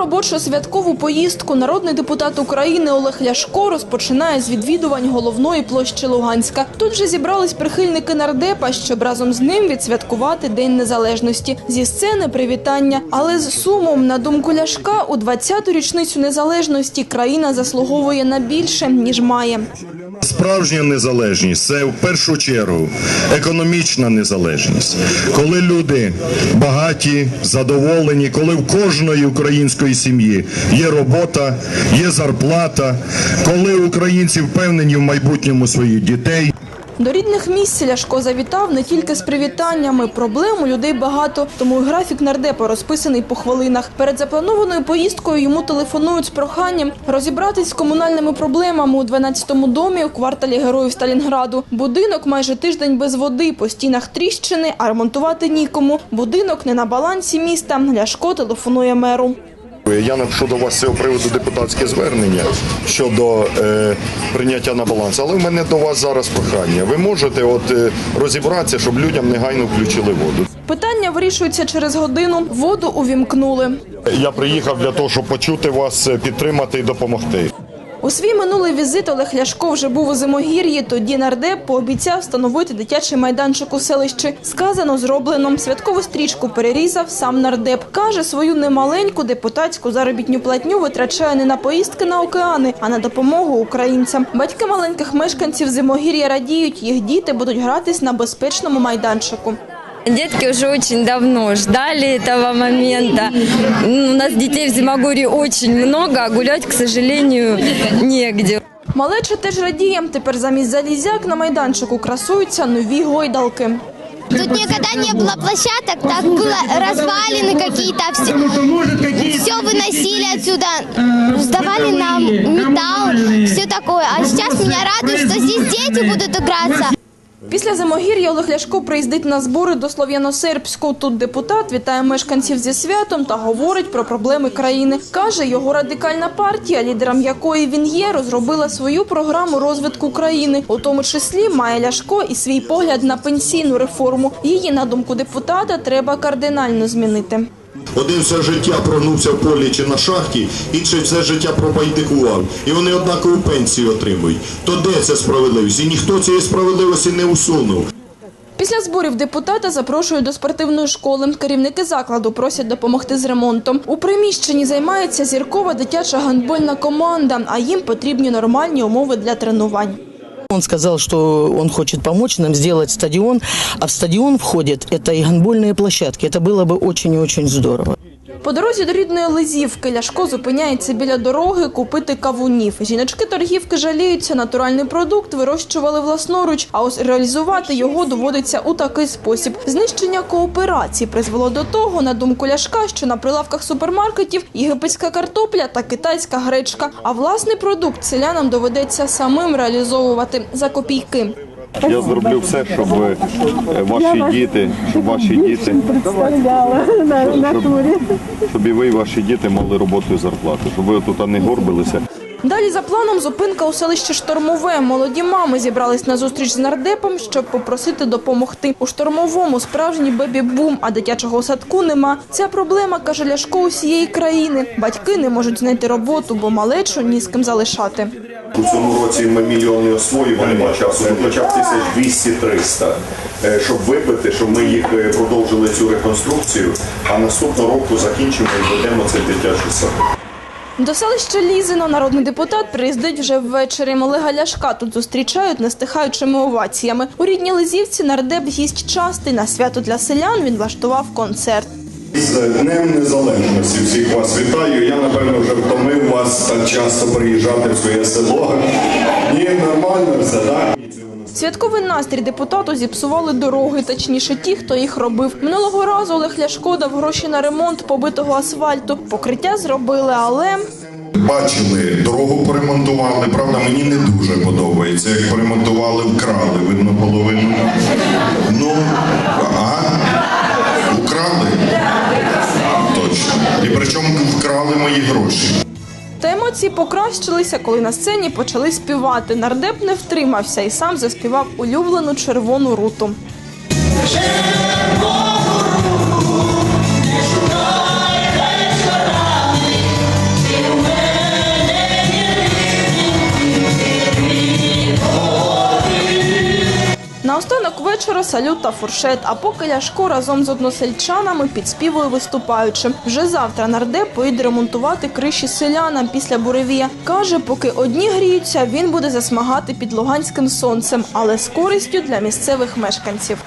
робочо-святкову поїздку народний депутат України Олег Ляшко розпочинає з відвідувань головної площі Луганська. Тут вже зібрались прихильники нардепа, щоб разом з ним відсвяткувати День Незалежності. Зі сцени привітання, але з сумом, на думку Ляшка, у 20-ту річницю незалежності країна заслуговує на більше, ніж має. Справжня незалежність це в першу чергу економічна незалежність, коли люди багаті, задоволені, коли в кожної української сім'ї є робота, є зарплата, коли українці впевнені в майбутньому своїх дітей. До рідних місць Ляшко завітав не тільки з привітаннями. Проблем у людей багато, тому і графік нардепа розписаний по хвилинах. Перед запланованою поїздкою йому телефонують з проханням розібратись з комунальними проблемами у 12-му домі у кварталі Героїв Сталінграду. Будинок майже тиждень без води, по стінах тріщини, а ремонтувати нікому. Будинок не на балансі міста. Ляшко телефонує меру. Я напишу до вас з цього приводу депутатське звернення щодо е, прийняття на баланс. Але в мене до вас зараз прохання. Ви можете от е, розібратися, щоб людям негайно включили воду. Питання вирішується через годину. Воду увімкнули. Я приїхав для того, щоб почути вас, е, підтримати і допомогти. У свій минулий візит Олег Ляшко вже був у Зимогір'ї. Тоді нардеп пообіцяв встановити дитячий майданчик у селищі. Сказано, зроблено. Святкову стрічку перерізав сам нардеп. Каже, свою немаленьку депутатську заробітню платню витрачає не на поїздки на океани, а на допомогу українцям. Батьки маленьких мешканців Зимогір'я радіють, їх діти будуть гратись на безпечному майданчику. Детки уже очень давно ждали этого момента. М, У нас детей в Зимогорье очень много, а гулять, к сожалению, негде. Малеча теж радіє. Тепер замість залізяк на майданчику красуються нові гойдалки. Тут никогда не было площадок, так было развалины какие-то, все, все выносили отсюда, сдавали нам металл, все такое. А сейчас меня радует, что здесь дети будут играться. Після Зимогір'я Олег Ляшко приїздить на збори до Слов'яно-Сербську. Тут депутат вітає мешканців зі святом та говорить про проблеми країни. Каже, його радикальна партія, лідером якої він є, розробила свою програму розвитку країни. У тому числі має Ляшко і свій погляд на пенсійну реформу. Її, на думку депутата, треба кардинально змінити. Один все життя прогнувся в полі чи на шахті, інший все життя пробайдикував. І вони однакову пенсію отримують. То де це справедливість? І ніхто цієї справедливості не усунув. Після зборів депутата запрошують до спортивної школи. Керівники закладу просять допомогти з ремонтом. У приміщенні займається зіркова дитяча гандбольна команда, а їм потрібні нормальні умови для тренувань. Он сказал, что он хочет помочь нам сделать стадион, а в стадион входит это и гандбольные площадки. Это было бы очень и очень здорово. По дорозі до рідної Лизівки Ляшко зупиняється біля дороги купити кавунів. Жіночки торгівки жаліються, натуральний продукт вирощували власноруч, а ось реалізувати його доводиться у такий спосіб. Знищення кооперації призвело до того, на думку Ляшка, що на прилавках супермаркетів єгипетська картопля та китайська гречка. А власний продукт селянам доведеться самим реалізовувати за копійки. Я зроблю все, щоб е, ваші діти, щоб ваші діти, щоб, щоб і ви, і ваші діти мали роботу і зарплату, щоб ви тут не горбилися. Далі за планом зупинка у селищі Штормове. Молоді мами зібрались на зустріч з нардепом, щоб попросити допомогти. У штормовому справжній бебі-бум, а дитячого садку нема. Ця проблема каже Ляшко усієї країни. Батьки не можуть знайти роботу, бо малечу ні з ким залишати. У цьому році ми мільйони освоїмо нема часу, ну хоча б тисяч 200-300, е, щоб випити, щоб ми їх е, продовжили цю реконструкцію, а наступного року закінчимо і ведемо цей дитячий садок. До селища Лізино народний депутат приїздить вже ввечері. Олега Ляшка тут зустрічають нестихаючими оваціями. У рідній Лизівці нардеп гість частий. На свято для селян він влаштував концерт. З Днем Незалежності всіх вас вітаю. Я напевно вже втомив вас так часто приїжджати в своє село. Ні, нормально все, так? Святковий настрій депутату зіпсували дороги, точніше ті, хто їх робив. Минулого разу Олег Ляшко дав гроші на ремонт побитого асфальту. Покриття зробили, але Бачили, дорогу поремонтували. Правда, мені не дуже подобається. Як поремонтували, вкрали, видно половину. Ну, а? Та покращилися, коли на сцені почали співати. Нардеп не втримався і сам заспівав улюблену червону руту. Скоро салют та фуршет. А поки Ляшко разом з односельчанами підспівує виступаючим. Вже завтра нардеп поїде ремонтувати криші селянам після буревія. Каже, поки одні гріються, він буде засмагати під луганським сонцем, але з користю для місцевих мешканців.